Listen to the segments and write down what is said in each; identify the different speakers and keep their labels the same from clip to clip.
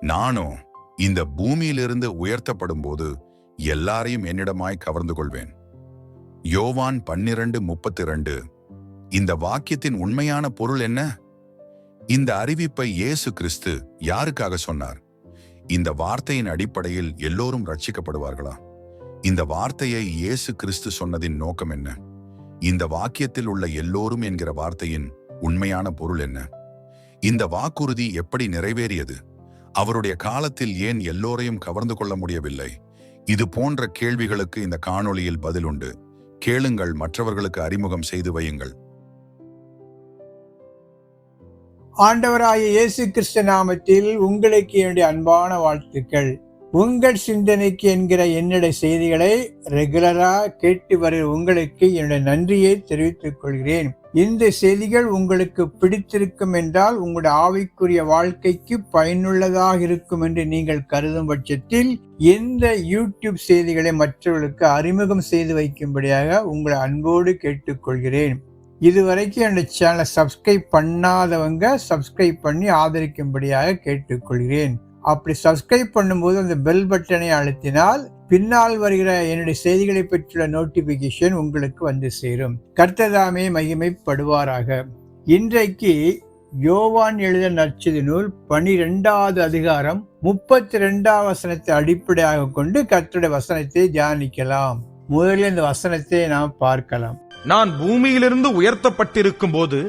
Speaker 1: நானோ இந்த பூமியிலிருந்து உயர்த்தப்படும் போது எல்லாரையும் என்னிடமாய் கவர்ந்து கொள்வேன். யோவான் பன்னிரண்டு முப்பத்தி ரெண்டு இந்த வாக்கியத்தின் உண்மையான பொருள் என்ன? இந்த அறிவிப்பை இயேசு கிறிஸ்து யாருக்காக சொன்னார்? இந்த வார்த்தையின் அடிப்படையில் எல்லோரும் ரட்சிக்கப்படுவார்களா இந்த வார்த்தையை இயேசு கிறிஸ்து சொன்னதின் நோக்கம் என்ன? இந்த வாக்கியத்தில் உள்ள எல்லோரும் என்கிற வார்த்தையின் உண்மையான பொருள் என்ன? இந்த வாக்குறுதி எப்படி நிறைவேறியது? அவருடைய காலத்தில் ஏன் எல்லோரையும் கவர்ந்து கொள்ள முடியவில்லை? இது போன்ற கேள்விகளுக்கு இந்த காணொளியில் பதில் உண்டு. கேளுங்கள் மற்றவர்களுக்கு அறிமுகம் செய்து வையுங்கள்.
Speaker 2: ஆண்டவராய இயேசு கிறிஸ்த நாமத்தில் உங்களுக்கு என்னுடைய அன்பான வாழ்த்துக்கள். உங்கள் சிந்தனைக்கு என்கிற என்னுடைய செய்திகளை ரெகுலராக கேட்டு வருகிற உங்களுக்கு என்னுடைய நன்றியை தெரிவித்துக் கொள்கிறேன். இந்த செய்திகள் உங்களுக்கு பிடித்திருக்கும் என்றால் உங்களுடைய ஆவிக்குரிய வாழ்க்கைக்கு பயனுள்ளதாக இருக்கும் என்று நீங்கள் கருதும் பட்சத்தில் எந்த யூடியூப் செய்திகளை மற்றவர்களுக்கு அறிமுகம் செய்து வைக்கும்படியாக உங்களை அன்போடு கேட்டுக்கொள்கிறேன் இதுவரைக்கும் என்னுடைய சேனலை சப்ஸ்கிரைப் பண்ணாதவங்க சப்ஸ்கிரைப் பண்ணி ஆதரிக்கும்படியாக கேட்டுக்கொள்கிறேன் அப்படி சப்ஸ்கிரைப் பண்ணும்போது அந்த பெல் பட்டனை அழுத்தினால் பின்னால் வருகிற என்னுடைய செய்திகளை பற்றியுள்ள நோட்டிபிகேஷன் உங்களுக்கு வந்து சேரும். கர்த்ததாமே மகிமைப்படுவாராக. இன்றைக்கு யோவான் எழுத நற்செய்தி நூல் பனிரெண்டாவது அதிகாரம் முப்பத்தி ரெண்டாம் வசனத்தை அடிப்படையாக கொண்டு கர்த்தருடைய வசனத்தை தியானிக்கலாம். முதலில் இந்த வசனத்தை நாம் பார்க்கலாம்.
Speaker 3: நான் பூமியிலிருந்து உயர்த்தப்பட்டிருக்கும் போது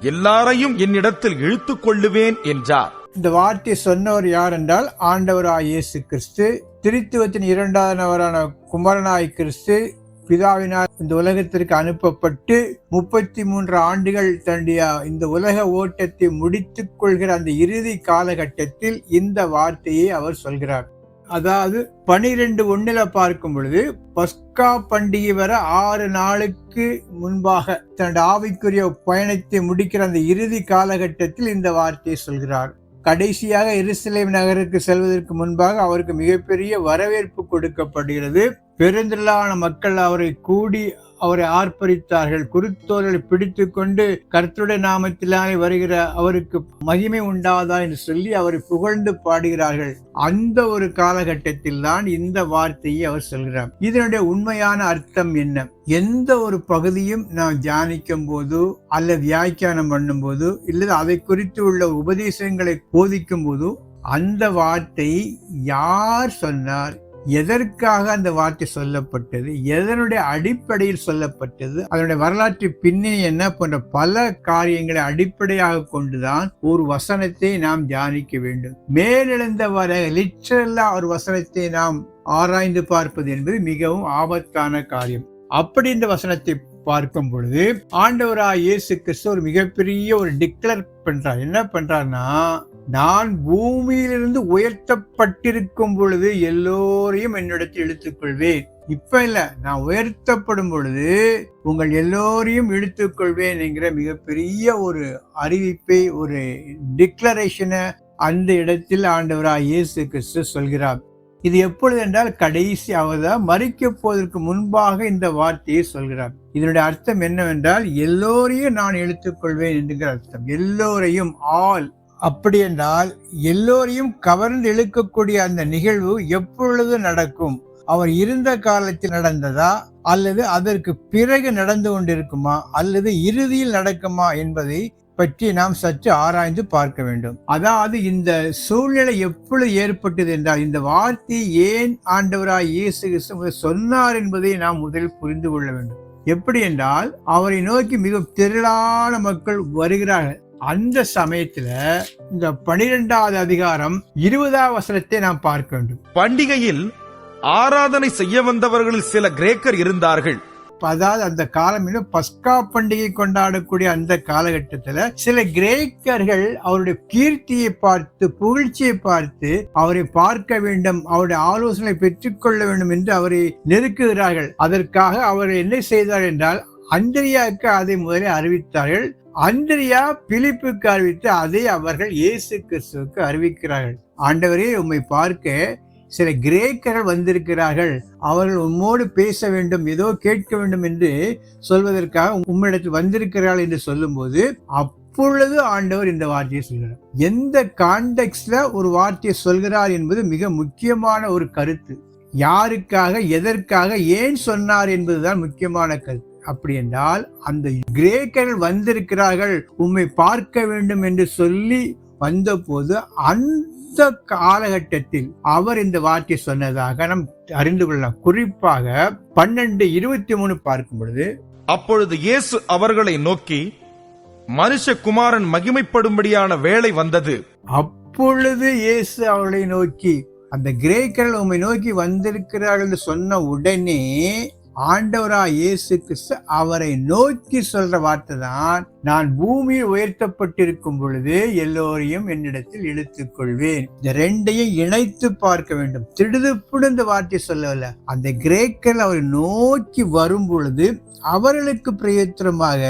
Speaker 3: எல்லாரையும் என்னிடத்தில் இழுத்துக் கொள்ளுவேன் என்றார்.
Speaker 2: இந்த வார்த்தை சொன்னவர் யார் என்றால் ஆண்டவராய் இயேசு கிறிஸ்து திருத்துவத்தின் இரண்டாவது நபரான குமரனாய் கிறிஸ்து பிதாவினால் இந்த உலகத்திற்கு அனுப்பப்பட்டு முப்பத்தி மூன்று ஆண்டுகள் தன்னுடைய இந்த உலக ஓட்டத்தை முடித்து கொள்கிற அந்த இறுதி காலகட்டத்தில் இந்த வார்த்தையை அவர் சொல்கிறார். அதாவது பனிரெண்டு ஒண்ணுல பார்க்கும் பொழுது பஸ்கா பண்டிகை வர ஆறு நாளுக்கு முன்பாக தன்னுடைய ஆவிக்குரிய பயணத்தை முடிக்கிற அந்த இறுதி காலகட்டத்தில் இந்த வார்த்தையை சொல்கிறார். கடைசியாக எருசலேம் நகருக்கு செல்வதற்கு முன்பாக அவருக்கு மிகப்பெரிய வரவேற்பு கொடுக்கப்படுகிறது. பெருந்திரளான மக்கள் அவரை கூடி அவரை ஆர்ப்பரித்தார்கள். குருத்தோர்களை பிடித்து கொண்டு கர்த்தருடைய நாமத்திலானே வருகிற அவருக்கு மகிமை உண்டாதா என்று சொல்லி அவரை புகழ்ந்து பாடுகிறார்கள். அந்த ஒரு காலகட்டத்தில் தான் இந்த வார்த்தையை அவர் சொல்கிறார். இதனுடைய உண்மையான அர்த்தம் என்ன? எந்த ஒரு பகுதியும் நாம் தியானிக்கும் போது அல்ல வியாக்கியானம் பண்ணும் போது இல்லது அதை குறித்து உள்ள உபதேசங்களை போதிக்கும் போது அந்த வார்த்தை யார் சொன்னார்? எதற்காக அந்த வார்த்தை சொல்லப்பட்டது எதனுடைய அடிப்படையில் சொல்லப்பட்டது அதனுடைய வரலாற்று பின்னணி என்ன போன்ற பல காரியங்களை அடிப்படையாக கொண்டுதான் ஒரு வசனத்தை நாம் தியானிக்க வேண்டும். மேலெழுந்த வர லிட்ரலா ஒரு வசனத்தை நாம் ஆராய்ந்து பார்ப்பது என்பது மிகவும் ஆபத்தான காரியம். அப்படி இந்த வசனத்தை பார்க்கும் பொழுது ஆண்டவராய் இயேசு கிறிஸ்து ஒரு மிகப்பெரிய ஒரு டிக்ளேர் பண்றார். என்ன பண்றாருன்னா நான் பூமியிலிருந்து உயர்த்தப்பட்டிருக்கும் பொழுது எல்லோரையும் என்னிடத்தில் இழுத்துக்கொள்வேன். இப்ப இல்ல நான் உயர்த்தப்படும் பொழுது உங்கள் எல்லோரையும் இழுத்துக்கொள்வேன் என்கிற மிகப்பெரிய ஒரு அறிவிப்பை ஒரு டிக்ளரேஷனை அந்த இடத்தில் ஆண்டவராய் இயேசு கிறிஸ்து சொல்கிறார். இது எப்பொழுது என்றால் கடைசி அவதா மறிக்க போவதற்கு முன்பாக இந்த வார்த்தையை சொல்கிறார். இதனுடைய அர்த்தம் என்னவென்றால் எல்லோரையும் நான் எடுத்துக்கொள்வேன் என்கிற அர்த்தம். எல்லோரையும் ஆல் அப்படி என்றால் எல்லோரையும் கவர்ந்து இழுக்கக்கூடிய அந்த நிகழ்வு எப்பொழுது நடக்கும்? அவர் இருந்த காலத்தில் நடந்ததா? அல்லது அதற்கு பிறகு நடந்து கொண்டிருக்குமா? அல்லது இறுதியில் நடக்குமா என்பதை பற்றி நாம் சற்று ஆராய்ந்து பார்க்க வேண்டும். அதாவது இந்த சூழ்நிலை எப்பொழுது ஏற்பட்டது என்றால் இந்த வார்த்தை ஏன் ஆண்டவராய் இயேசு சொன்னார் என்பதை நாம் முதலில் புரிந்து கொள்ள வேண்டும். எப்படி என்றால் அவரை நோக்கி மிக திரளான மக்கள் வருகிறார்கள். அந்த சமயத்துல இந்த பனிரெண்டாவது அதிகாரம் இருபதாம் வசனத்தை நாம் பார்க்க வேண்டும்.
Speaker 3: பண்டிகையில் ஆராதனை செய்ய வந்தவர்களில் சில கிரேக்கர் இருந்தார்கள்.
Speaker 2: அதாவது அந்த காலம் இன்னும் பஸ்கா பண்டிகை கொண்டாடக்கூடிய அந்த காலகட்டத்துல சில கிரேக்கர்கள் அவருடைய கீர்த்தியை பார்த்து புகழ்ச்சியை பார்த்து அவரை பார்க்க வேண்டும் அவருடைய ஆலோசனை பெற்றுக்கொள்ள வேண்டும் என்று அவரை நெருக்குகிறார்கள். அதற்காக அவர் என்ன செய்தார் என்றால் அந்திரியாவுக்கு அதை முதலில் அறிவித்தார்கள். அந்திரியா பிலிப்புக்கு அறிவித்து அதை அவர்கள் இயேசு கிறிஸ்துவுக்கு அறிவிக்கிறார்கள். ஆண்டவரே உம்மை பார்க்க சில கிரேக்கர்கள் வந்திருக்கிறார்கள். அவர்கள் உம்மோடு பேச வேண்டும் ஏதோ கேட்க வேண்டும் என்று சொல்வதற்காக உம்மிடத்தில் வந்திருக்கிறார்கள் என்று சொல்லும்போது அப்பொழுது ஆண்டவர் இந்த வார்த்தையை சொல்கிறார். எந்த கான்டெக்ட்ல ஒரு வார்த்தையை சொல்கிறார் என்பது மிக முக்கியமான ஒரு கருத்து. யாருக்காக எதற்காக ஏன் சொன்னார் என்பதுதான் முக்கியமான கருத்து. அப்படி என்றால் அந்த கிரேக்கர்கள் வந்திருக்கிறார்கள் உம்மை பார்க்க வேண்டும் என்று சொல்லி வந்தபோது அந்த காலகட்டத்தில் அவர் இந்த வார்த்தை சொன்னதாக நாம் அறிந்து கொள்ளலாம். குறிப்பாக பன்னெண்டு இருபத்தி மூணு பார்க்கும் பொழுது
Speaker 3: அப்பொழுது இயேசு அவர்களை நோக்கி மனுஷகுமாரன் மகிமைப்படும்படியான வேளை வந்தது.
Speaker 2: அப்பொழுது இயேசு அவளை நோக்கி அந்த கிரேக்கர்கள் உம்மை நோக்கி வந்திருக்கிறார்கள் என்று சொன்ன உடனே ஆண்டவரா இயேசு கிறிஸ்து அவரை நோக்கி சொல்ற வார்த்தை தான் நான் பூமியில் உயர்த்தப்பட்டிருக்கும் பொழுது எல்லோரையும் என்னிடத்தில் இழுத்துக் கொள்வேன் இந்த ரெண்டையும் இணைத்து பார்க்க வேண்டும். திடுதுப்புடு இந்த வார்த்தை சொல்லவில்லை அந்த கிரேக்கர் அவரை நோக்கி வரும் பொழுது அவர்களுக்கு பிரயோத்திரமாக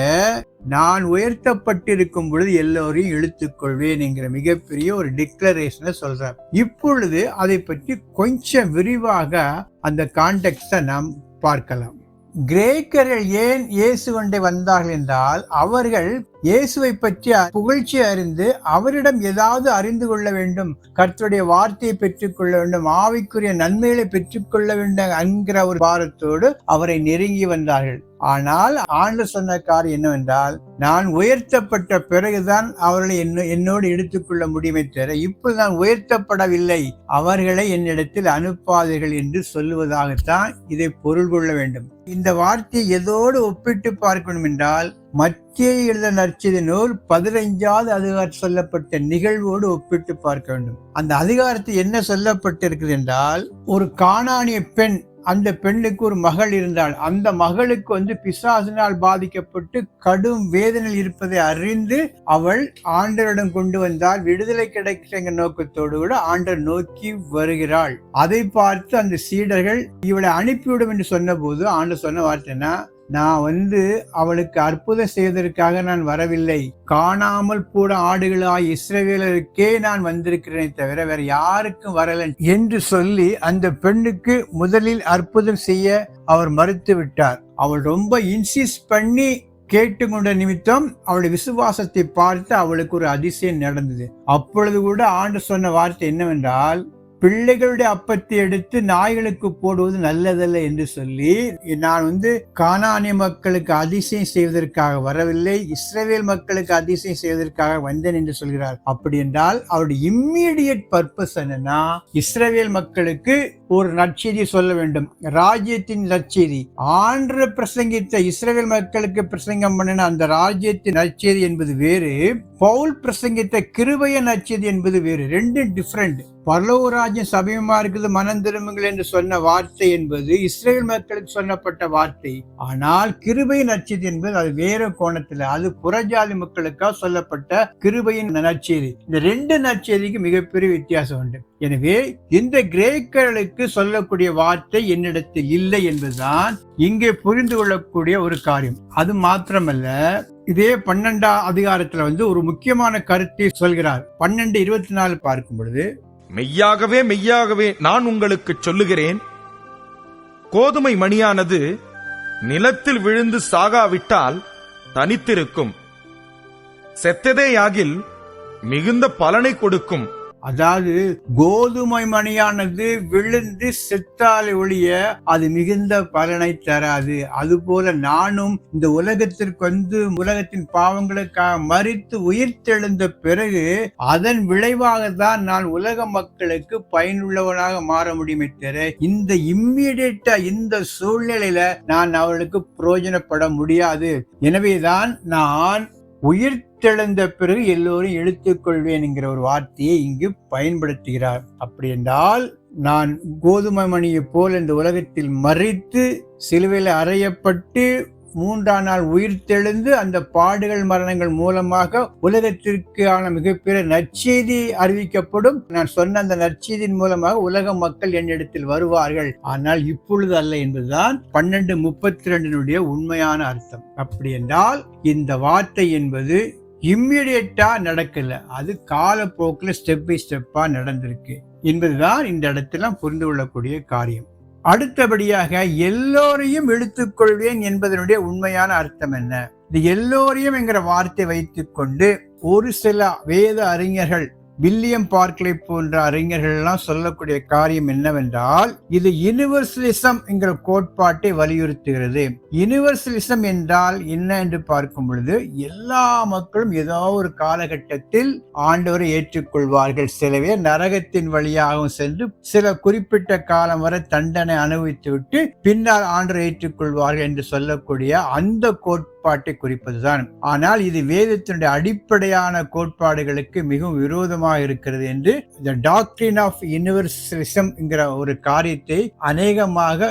Speaker 2: நான் உயர்த்தப்பட்டிருக்கும் பொழுது எல்லோரையும் இழுத்துக்கொள்வேன் என்கிற மிகப்பெரிய ஒரு டிக்ளரேஷனை சொல்றார். இப்பொழுது அதை பற்றி கொஞ்சம் விரிவாக அந்த கான்டெக்ட நாம் பார்க்கலாம். கிரேக்கர்கள் ஏன் இயேசு கொண்டே வந்தார்கள் என்றால் அவர்கள் இயேசுவை பற்றி புகழ்ச்சி அறிந்து அவரிடம் ஏதாவது அறிந்து கொள்ள வேண்டும் கர்த்தருடைய வார்த்தையை பெற்றுக்கொள்ள வேண்டும் ஆவிக்குரிய நன்மைகளை பெற்றுக்கொள்ள வேண்டும் என்கிற ஒரு பாரத்தோடு அவரை நெருங்கி வந்தார்கள். ஆனால் ஆண்டு சொன்ன காரியம் என்னவென்றால் நான் உயர்த்தப்பட்ட பிறகுதான் அவர்களை என்னோடு எடுத்துக்கொள்ள முடியுமே தவிர இப்போது நான் உயர்த்தப்படவில்லை. அவர்களை என்னிடத்தில் அனுப்பாதீர்கள் என்று சொல்லுவதாகத்தான் இதை பொருள் கொள்ள வேண்டும். இந்த வார்த்தையை எதோடு ஒப்பிட்டு பார்க்கணும் என்றால் மத்திய எழுத நற்செய்தி நூல் பதினைஞ்சாவது அதிகாரம் சொல்லப்பட்ட நிகழ்வோடு ஒப்பிட்டு பார்க்க வேண்டும். அந்த அதிகாரத்தில் என்ன சொல்லப்பட்டிருக்கிறது என்றால் ஒரு காணானிய பெண் அந்த பெண்ணுக்கு ஒரு மகள் இருந்தாள். அந்த மகளுக்கு வந்து பிசாசினால் பாதிக்கப்பட்டு கடும் வேதனையில் இருப்பதை அறிந்து அவள் ஆண்டரிடம் கொண்டு வந்தால் விடுதலை கிடைக்கிற நோக்கத்தோடு கூட ஆண்டர் நோக்கி வருகிறாள். அதை பார்த்து அந்த சீடர்கள் இவளை அனுப்பிவிடும் என்று சொன்னபோது ஆண்டர் சொன்ன வார்த்தைன்னா நான் வந்து அவளுக்கு அற்புதம் செய்வதற்காக நான் வரவில்லை. காணாமல் போட ஆடுகளாய் இஸ்ரவேலருக்கே நான் வந்திருக்கிறேனே தவிர வேற யாருக்கும் வரல என்று சொல்லி அந்த பெண்ணுக்கு முதலில் அற்புதம் செய்ய அவர் மறுத்து விட்டார். அவள் ரொம்ப இன்சிஸ்ட் பண்ணி கேட்டுக்கொண்ட நிமித்தம் அவளுடைய விசுவாசத்தை பார்த்து அவளுக்கு ஒரு அதிசயம் நடந்தது. அப்பொழுது கூட ஆண்டு சொன்ன வார்த்தை என்னவென்றால் பிள்ளைகளுடைய அப்பத்தை எடுத்து நாய்களுக்கு போடுவது நல்லதல்ல என்று சொல்லி நான் வந்து கானானிய மக்களுக்கு அதிசயம் செய்வதற்காக வரவில்லை இஸ்ரவேல் மக்களுக்கு அதிசயம் செய்வதற்காக வந்தேன் என்று சொல்கிறார். அப்படி என்றால் அவருடைய இம்மீடியட் பர்பஸ் என்னன்னா இஸ்ரவேல் மக்களுக்கு ஒரு நற்செய்தி சொல்ல வேண்டும். ராஜ்யத்தின் நற்செய்தி. ஆண்டு பிரசங்கித்த இஸ்ரேல் மக்களுக்கு பிரசங்கம் பண்ணின அந்த ராஜ்யத்தின் நற்செய்தி என்பது வேறு பவுல் பிரசங்கித்த கிருபைய நற்செய்தி என்பது வேறு ரெண்டும் டிஃப்ரெண்ட் பரலோக ராஜ்யம் சமயமா இருக்குது மனம் திரும்புங்கள் என்று சொன்ன வார்த்தை என்பது இஸ்ரேல் மக்களுக்கு சொல்லப்பட்ட வார்த்தை. ஆனால் கிருபை நச்சது என்பது அது வேற கோணத்துல அது புறஜாதி மக்களுக்காக சொல்லப்பட்ட கிருபையின் நற்செய்தி. இந்த ரெண்டு நற்செய்திக்கு மிகப்பெரிய வித்தியாசம் உண்டு. எனவே இந்த கிரேக்கர்களுக்கு சொல்லக்கூடிய வார்த்தை என்னிடத்தில் இல்லை என்பதுதான் இங்கே புரிந்து கொள்ளக்கூடிய ஒரு காரியம். அது மாத்திரமல்ல இதே பன்னெண்டாம் அதிகாரத்துல வந்து ஒரு முக்கியமான கருத்தை சொல்கிறார். பன்னெண்டு இருபத்தி நாலு பார்க்கும் பொழுது
Speaker 3: மெய்யாகவே மெய்யாகவே நான் உங்களுக்கு சொல்லுகிறேன். கோதுமை மணியானது நிலத்தில் விழுந்து சாகாவிட்டால் தனித்திருக்கும். செத்ததேயாகில் மிகுந்த பலனை கொடுக்கும்.
Speaker 2: அதாவது கோதுமை மணியானது விழுந்து செத்தாலே ஒழிய அது மிகுந்த பலனை தராது. அதுபோல நானும் இந்த உலகத்திற்கு வந்து உலகத்தின் பாவங்களுக்காக மறித்து உயிர்த்தெழுந்த பிறகு அதன் விளைவாக தான் நான் உலக மக்களுக்கு பயனுள்ளவனாக மாற முடியுமே தவிர இந்த இம்மிடியட்டா இந்த சூழ்நிலையில நான் அவர்களுக்கு பிரயோஜனப்பட முடியாது. எனவேதான் நான் உயிர் உயிர்த்தெழுந்த பிறகு எல்லோரும் எழுத்துக்கொள்வேன் என்கிற ஒரு வார்த்தையை இங்கு பயன்படுத்துகிறார். அப்படி என்றால் நான் கோதுமை மணியைப் போல் இந்த உலகத்தில் மறித்து சிலுவையில் அறையப்பட்டு மூன்றாம் நாள் உயிர்த்தெழுந்து அந்த பாடுகள் மரணங்கள் மூலமாக உலகத்திற்கான மிகப்பெரிய நற்செய்தி அறிவிக்கப்படும். நான் சொன்ன அந்த நற்செய்தியின் மூலமாக உலக மக்கள் என்னிடத்தில் வருவார்கள். ஆனால் இப்பொழுது அல்ல என்பதுதான் பன்னெண்டு முப்பத்தி ரெண்டினுடைய உண்மையான அர்த்தம். அப்படி என்றால் இந்த வார்த்தை என்பது இம்மிடியட்டாக நடக்கலை. அது காலப்போக்கில் ஸ்டெப் பை ஸ்டெப்பாக நடந்திருக்கு. என்பதுதான் இந்த இடத்துல புரிந்து கொள்ளக்கூடிய காரியம். அடுத்தபடியாக எல்லோரையும் எடுத்துக்கொள்வேன் என்பதனுடைய உண்மையான அர்த்தம் என்ன? இந்த எல்லோரையும் என்கிற வார்த்தை வைத்துக்கொண்டு ஒரு சில வேத அறிஞர்கள் வில்லியம் பார்க்லை போன்ற அறிஞர்கள் எல்லாம் சொல்லக்கூடிய காரியம் என்னவென்றால் இது யூனிவர்சலிசம் என்கிற கோட்பாட்டை வலியுறுத்துகிறது. யூனிவர்சலிசம் என்றால் என்ன என்று பார்க்கும் பொழுது எல்லா மக்களும் ஏதோ ஒரு காலகட்டத்தில் ஆண்டவரை ஏற்றுக்கொள்வார்கள். சிலவே நரகத்தின் வழியாகவும் சென்று சில குறிப்பிட்ட காலம் வரை தண்டனை அனுபவித்துவிட்டு பின்னால் ஆண்டரை ஏற்றுக்கொள்வார்கள் என்று சொல்லக்கூடிய அந்த கோட்பாட்டை குறிப்பதுதான். ஆனால் இது வேதத்தினுடைய அடிப்படையான கோட்பாடுகளுக்கு மிகவும் விரோதமாக இருக்கிறது என்று த டாக்டரின் ஆஃப் யூனிவர்சலிசம் என்கிற ஒரு காரியத்தை அநேகமாக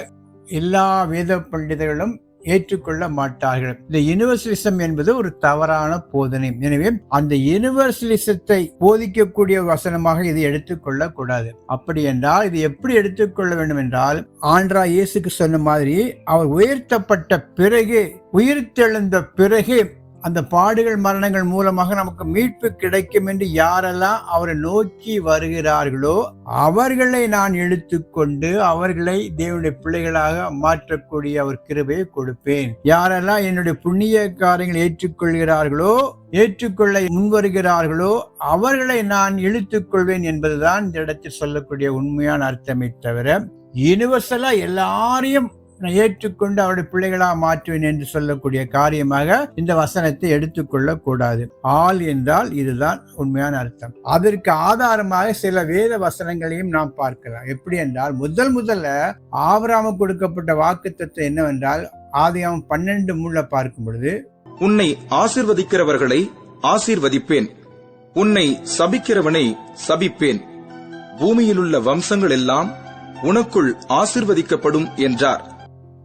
Speaker 2: எல்லா வேத பண்டிதர்களும் ஏற்றுக்கொள்ள மாட்டார்கள். இந்த யூனிவர்சலிசம் என்பது ஒரு தவறான போதனை. எனவே அந்த யூனிவர்சலிசத்தை போதிக்கக்கூடிய வசனமாக இதை எடுத்துக்கொள்ள கூடாது. அப்படி என்றால் இது எப்படி எடுத்துக்கொள்ள வேண்டும் என்றால் ஆண்ட்ரா இயேசுக்கு சொன்ன மாதிரி அவர் உயர்த்தப்பட்ட பிறகு உயிர்த்தெழுந்த பிறகு அந்த பாடுகள் மரணங்கள் மூலமாக நமக்கு மீட்பு கிடைக்கும் என்று யாரெல்லாம் அவரை நோக்கி வருகிறார்களோ அவர்களை நான் இழுத்துக்கொண்டு அவர்களை தேவனுடைய பிள்ளைகளாக மாற்றக்கூடிய அவர் கிருபையை கொடுப்பேன். யாரெல்லாம் என்னுடைய புண்ணிய காரியங்களை ஏற்றுக்கொள்கிறார்களோ ஏற்றுக்கொள்ள முன்வருகிறார்களோ அவர்களை நான் இழுத்துக்கொள்வேன் என்பதுதான் இந்த இடத்தில் சொல்லக்கூடிய உண்மையான அர்த்தமே தவிர யூனிவர்சலா எல்லாரையும் நான் ஏற்றுக்கொண்டு அவருடைய பிள்ளைகளாக மாற்றுவேன் என்று சொல்லக்கூடிய காரியமாக இந்த வசனத்தை எடுத்துக்கொள்ள கூடாது ஆள் என்றால் இதுதான் உண்மையான அர்த்தம். அதற்கு ஆதாரமாக சில வேத வசனங்களையும் நாம் பார்க்கலாம். எப்படி என்றால் முதல் முதல்ல ஆவராம கொடுக்கப்பட்ட வாக்கு என்னவென்றால் ஆதியாம் பன்னெண்டு முள்ள பார்க்கும் பொழுது
Speaker 3: உன்னை ஆசிர்வதிக்கிறவர்களை ஆசீர்வதிப்பேன். உன்னை சபிக்கிறவனை சபிப்பேன். பூமியிலுள்ள வம்சங்கள் எல்லாம் உனக்குள் ஆசிர்வதிக்கப்படும் என்றார்.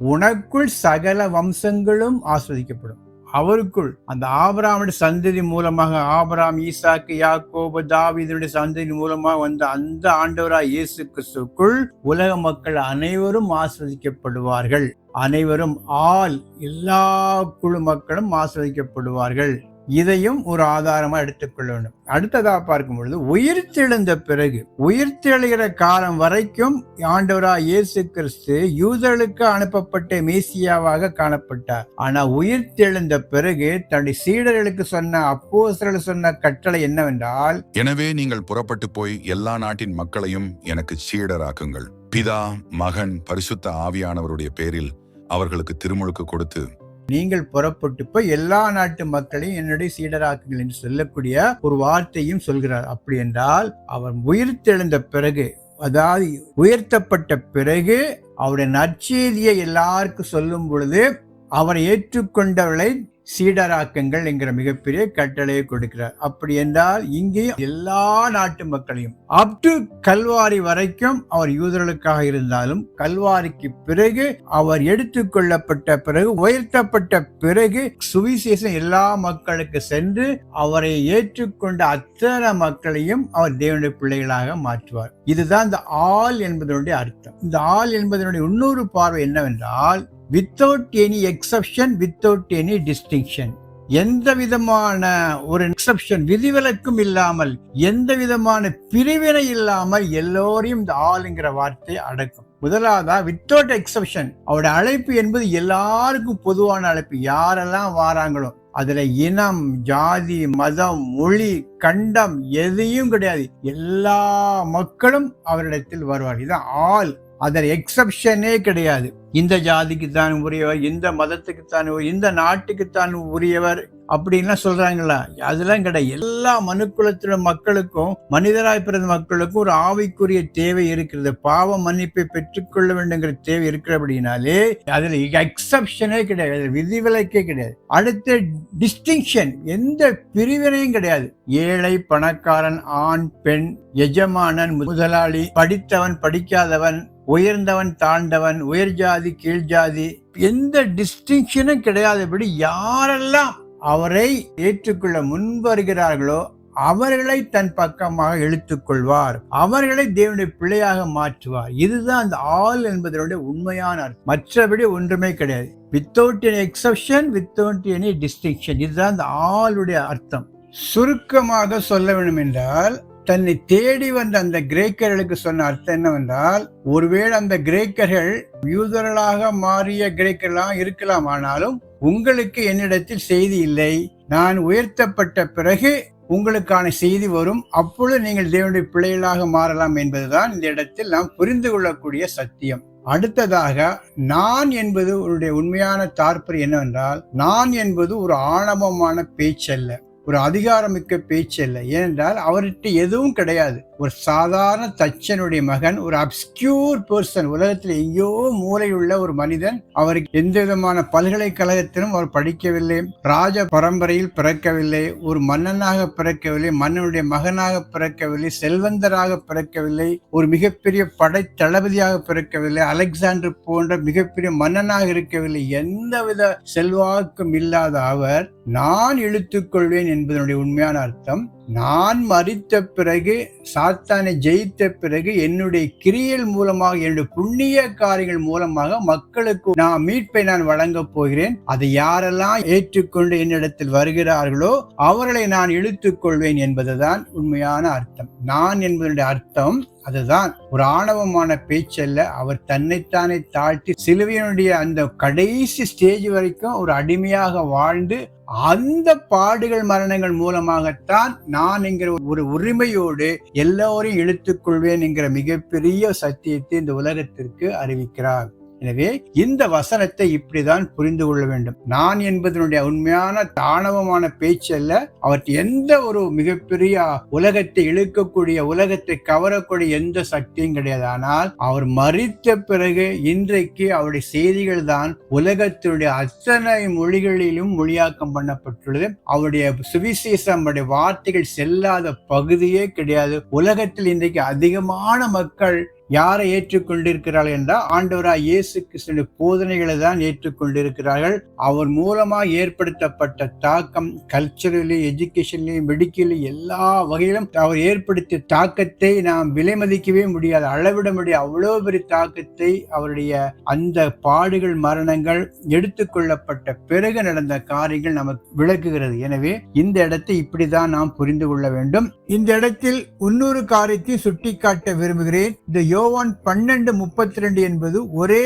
Speaker 2: உனக்குள் சகல வம்சங்களும் ஆஸ்வதிக்கப்படும். அவருக்குள் அந்த ஆபராமுடைய சந்ததி மூலமாக ஆபராம் ஈசாக்கு யாக்கோபு தாவிதனுடைய சந்ததி மூலமாக வந்த அந்த ஆண்டவராய் இயேசு கிறிஸ்துக்குள் உலக மக்கள் அனைவரும் ஆஸ்வதிக்கப்படுவார்கள். அனைவரும் ஆள் எல்லா குழு மக்களும் ஆஸ்வதிக்கப்படுவார்கள். இதையும் ஒரு ஆதாரமா எடுத்துக்கொள்ள வேண்டும். அடுத்ததா பார்க்கும் பொழுது உயிர்த்தெழுந்த பிறகு உயிர்த்தெழுகிற காலம் வரைக்கும் ஆண்டவரா இயேசு கிறிஸ்து யூதர்களுக்கு அனுப்பப்பட்ட மேசியாவாக காணப்பட்டார். ஆனா உயிர்த்தெழுந்த பிறகு தன்னுடைய சீடர்களுக்கு சொன்ன அப்போசர்கள் சொன்ன கட்டளை என்னவென்றால்
Speaker 1: எனவே நீங்கள் புறப்பட்டு போய் எல்லா நாட்டின் மக்களையும் எனக்கு சீடராக்குங்கள். பிதா மகன் பரிசுத்த ஆவியானவருடைய பேரில் அவர்களுக்கு திருமுழுக்கு கொடுத்து
Speaker 2: நீங்கள் புறப்பட்டு போய் எல்லா நாட்டு மக்களையும் என்னுடைய சீடராக்குங்கள் என்று சொல்லக்கூடிய ஒரு வார்த்தையும் சொல்கிறார். அப்படி என்றால் அவர் உயிர்த்தெழுந்த பிறகு அதாவது உயர்த்தப்பட்ட பிறகு அவருடைய நற்செய்தியை எல்லாருக்கும் சொல்லும் பொழுது அவரை ஏற்றுக்கொண்டவர்களை சீடராக்கங்கள் என்கிற மிகப்பெரிய கட்டளையை கொடுக்கிறார். அப்படி என்றால் இங்கேயும் எல்லா நாட்டு மக்களையும் அப் டு கல்வாரி வரைக்கும் அவர் யூதர்களுக்காக இருந்தாலும் கல்வாரிக்கு பிறகு அவர் எடுத்துக்கொள்ளப்பட்ட பிறகு உயர்த்தப்பட்ட பிறகு சுவிசேஷம் எல்லா மக்களுக்கு சென்று அவரை ஏற்றுக்கொண்ட அத்தனை மக்களையும் அவர் தேவனுடைய பிள்ளைகளாக மாற்றுவார். இதுதான் இந்த ஆள் என்பதனுடைய அர்த்தம். இந்த ஆள் என்பதனுடைய இன்னொரு பார்வை என்னவென்றால் without any exception without any distinction எந்த விதமான ஒரு எக்ஸப்ஷன் விதிவிலக்கும் இல்லாமல் எந்த விதமான பிரிவினை இல்லாமல் எல்லோரையும் இந்த ஆளுங்கிற வார்த்தை அடக்கும். முதலாவதா வித்தவுட் எக்ஸப்ஷன் அவருடைய அழைப்பு என்பது எல்லாருக்கும் பொதுவான அழைப்பு. யாரெல்லாம் வாராங்களோ அதுல இனம் ஜாதி மதம் மொழி கண்டம் எதையும் கிடையாது. எல்லா மக்களும் அவரிடத்தில் வருவார். இதுதான் ஆல் அதில் எக்ஸப்ஷனே கிடையாது. இந்த ஜாதிக்கு தான் உரியவர் இந்த மதத்துக்கு தான் இந்த நாட்டுக்கு தான் உரியவர் அப்படின்லாம் சொல்றாங்களா அதெல்லாம் கிடையாது. எல்லா மனுக்குலத்தில மக்களுக்கும் மனிதராய் பிறந்த மக்களுக்கும் ஒரு ஆவிக்குரிய தேவை இருக்கிறது. பாவ மன்னிப்பை பெற்றுக்கொள்ள வேண்டுங்கிற தேவை இருக்கிற அப்படின்னாலே அதுல எக்ஸப்ஷனே கிடையாது. அதுல விதிவிலக்கே கிடையாது. அடுத்த டிஸ்டிங்ஷன் எந்த பிரிவினையும் கிடையாது. ஏழை பணக்காரன் ஆண் பெண் எஜமானன் முதலாளி படித்தவன் படிக்காதவன் உயர்ந்தவன் தாழ்ந்தவன் உயர் ஜாதி கீழ் ஜாதி எந்த டிஸ்டிங்ஷனும் கிடையாதபடி யாரெல்லாம் அவரை ஏற்றுக்கொள்ள முன்வருகிறார்களோ அவர்களை தன் பக்கமாக இழுத்துக்கொள்வார் அவர்களை தேவனுடைய பிள்ளையாக மாற்றுவார். இதுதான் அந்த ஆல் என்பதனுடைய உண்மையான அர்த்தம். மற்றபடி ஒன்றுமே கிடையாது. Without any exception without any distinction இதுதான் அந்த ஆளுடைய அர்த்தம். சுருக்கமாக சொல்ல வேண்டும் என்றால் தன்னை தேடி வந்த அந்த கிரேக்கர்களுக்கு சொன்ன அர்த்தம் என்னவென்றால் ஒருவேளை அந்த கிரேக்கர்கள் யூதர்களாக மாறிய கிரேக்கர்களாக இருக்கலாம் ஆனாலும் உங்களுக்கு என்னிடத்தில் செய்தி இல்லை. நான் உயர்த்தப்பட்ட பிறகு உங்களுக்கான செய்தி வரும். அப்பொழுது நீங்கள் தேவனுடைய பிள்ளைகளாக மாறலாம் என்பதுதான் இந்த இடத்தில் நாம் புரிந்து கொள்ளக்கூடிய சத்தியம். அடுத்ததாக நான் என்பது உன்னுடைய உண்மையான தாற்பர் என்னவென்றால் நான் என்பது ஒரு ஆணவமான பேச்சல்ல. ஒரு அதிகாரமிக்க பேச்சு இல்லை. ஏனென்றால் அவர்கிட்ட எதுவும் கிடையாது. ஒரு சாதாரண தச்சனுடைய மகன் ஒரு அப்ஸ்கியூர் பர்சன் உலகத்தில் எங்கேயோ மூலையுள்ள ஒரு மனிதன் அவருக்கு எந்த விதமான பல்கலைக்கழகத்திலும் அவர் படிக்கவில்லை ராஜ பரம்பரையில் பிறக்கவில்லை ஒரு மன்னனாக பிறக்கவில்லை மன்னனுடைய மகனாக பிறக்கவில்லை செல்வந்தராக பிறக்கவில்லை ஒரு மிகப்பெரிய படை தளபதியாக பிறக்கவில்லை அலெக்சாண்டர் போன்ற மிகப்பெரிய மன்னனாக இருக்கவில்லை எந்தவித செல்வாக்கும் இல்லாத அவர் நான் இழுத்துக்கொள்வேன் என்பதனுடைய உண்மையான அர்த்தம். நான் மறித்த பிறகு சாத்தானை ஜெயித்த பிறகு என்னுடைய கிரியல் மூலமாக என்னுடைய புண்ணிய காரியங்கள் மூலமாக மக்களுக்கு நான் மீட்பை நான் வழங்கப் போகிறேன். அதை யாரெல்லாம் ஏற்றுக்கொண்டு என்னிடத்தில் வருகிறார்களோ அவர்களை நான் இழுத்துக் கொள்வேன் என்பதுதான் உண்மையான அர்த்தம். நான் என்பதனுடைய அர்த்தம் அதுதான். ஒரு ஆணவமான பேச்சல்ல அவர் தன்னைத்தானே தாழ்த்தி சிலுவையினுடைய அந்த கடைசி ஸ்டேஜ் வரைக்கும் ஒரு அடிமையாக வாழ்ந்து அந்த பாடுகள் மரணங்கள் மூலமாகத்தான் நான் என்கிற ஒரு உரிமையோடு எல்லோரையும் இழுத்துக்கொள்வேன் என்கிற மிகப்பெரிய சத்தியத்தை இந்த உலகத்திற்கு அறிவிக்கிறார். எனவே இந்த வசனத்தை இப்படிதான் புரிந்து கொள்ள வேண்டும். நான் என்பதனுடைய உண்மையான தானவமான பேச்சு அல்ல அவற்றை எந்த ஒரு மிகப்பெரிய உலகத்தை இழுக்கக்கூடிய உலகத்தை கவரக்கூடிய எந்த சக்தியும் கிடையாது. ஆனால் அவர் மறித்த பிறகு இன்றைக்கு அவருடைய செய்திகள் தான் உலகத்தினுடைய அத்தனை மொழிகளிலும் மொழியாக்கம் பண்ணப்பட்டுள்ளது. அவருடைய சுவிசேஷம் அவருடைய வார்த்தைகள் செல்லாத பகுதியே கிடையாது. உலகத்தில் இன்றைக்கு அதிகமான மக்கள் யாரை ஏற்றுக்கொண்டிருக்கிறார்கள் என்றால் ஆண்டவராய் இயேசு கிருஷ்ண போதனைகளை தான் ஏற்றுக்கொண்டிருக்கிறார்கள். அவர் மூலமாக ஏற்படுத்தப்பட்ட தாக்கம் கல்ச்சரலி எஜுகேஷன்லையும் மெடிக்கலையும் எல்லா வகையிலும் அவர் ஏற்படுத்திய தாக்கத்தை நாம் விலை மதிக்கவே முடியாது. அளவிட முடியாது. அவ்வளோ பெரிய தாக்கத்தை அவருடைய அந்த பாடுகள் மரணங்கள் எடுத்துக்கொள்ளப்பட்ட பிறகு நடந்த காரியங்கள் நமக்கு விளக்குகிறது. எனவே இந்த இடத்தை இப்படிதான் நாம் புரிந்து கொள்ள வேண்டும். இந்த இடத்தில் இன்னொரு காரியத்தை சுட்டிக்காட்ட விரும்புகிறேன். இந்த யோவான் பன்னெண்டு முப்பத்தி ரெண்டு என்பது ஒரே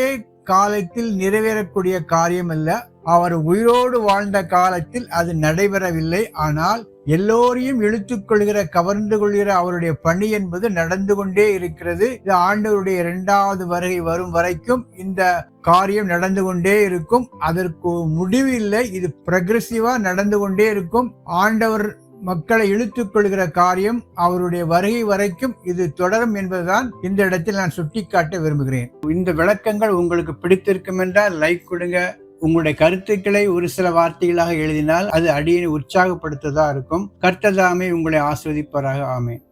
Speaker 2: காலத்தில் நிறைவேறக்கூடிய காரியம் அல்ல அவர் உயிரோடு வாழ்ந்த காலத்தில் அது நடைபெறவில்லை. ஆனால் எல்லோரையும் இழுத்துக்கொள்கிற கவர்ந்து கொள்கிற அவருடைய பணி என்பது நடந்து கொண்டே இருக்கிறது. இது ஆண்டவருடைய இரண்டாவது வருகை வரும் வரைக்கும் இந்த காரியம் நடந்து கொண்டே இருக்கும். அதற்கு முடிவு இல்லை. இது progressive-ஆ நடந்து கொண்டே இருக்கும். ஆண்டவர் மக்களை இழுத்துக் கொள்கிற காரியம் அவருடைய வருகை வரைக்கும் இது தொடரும் என்பதுதான் இந்த இடத்தில் நான் சுட்டிக்காட்ட விரும்புகிறேன். இந்த விளக்கங்கள் உங்களுக்கு பிடித்திருக்கும் என்றால் லைக் கொடுங்க. உங்களுடைய கருத்துக்களை ஒரு சில வார்த்தைகளாக எழுதினால் அது அடியை உற்சாகப்படுத்ததா இருக்கும். கர்த்ததாமே உங்களை ஆஸ்வதிப்பதாக ஆமே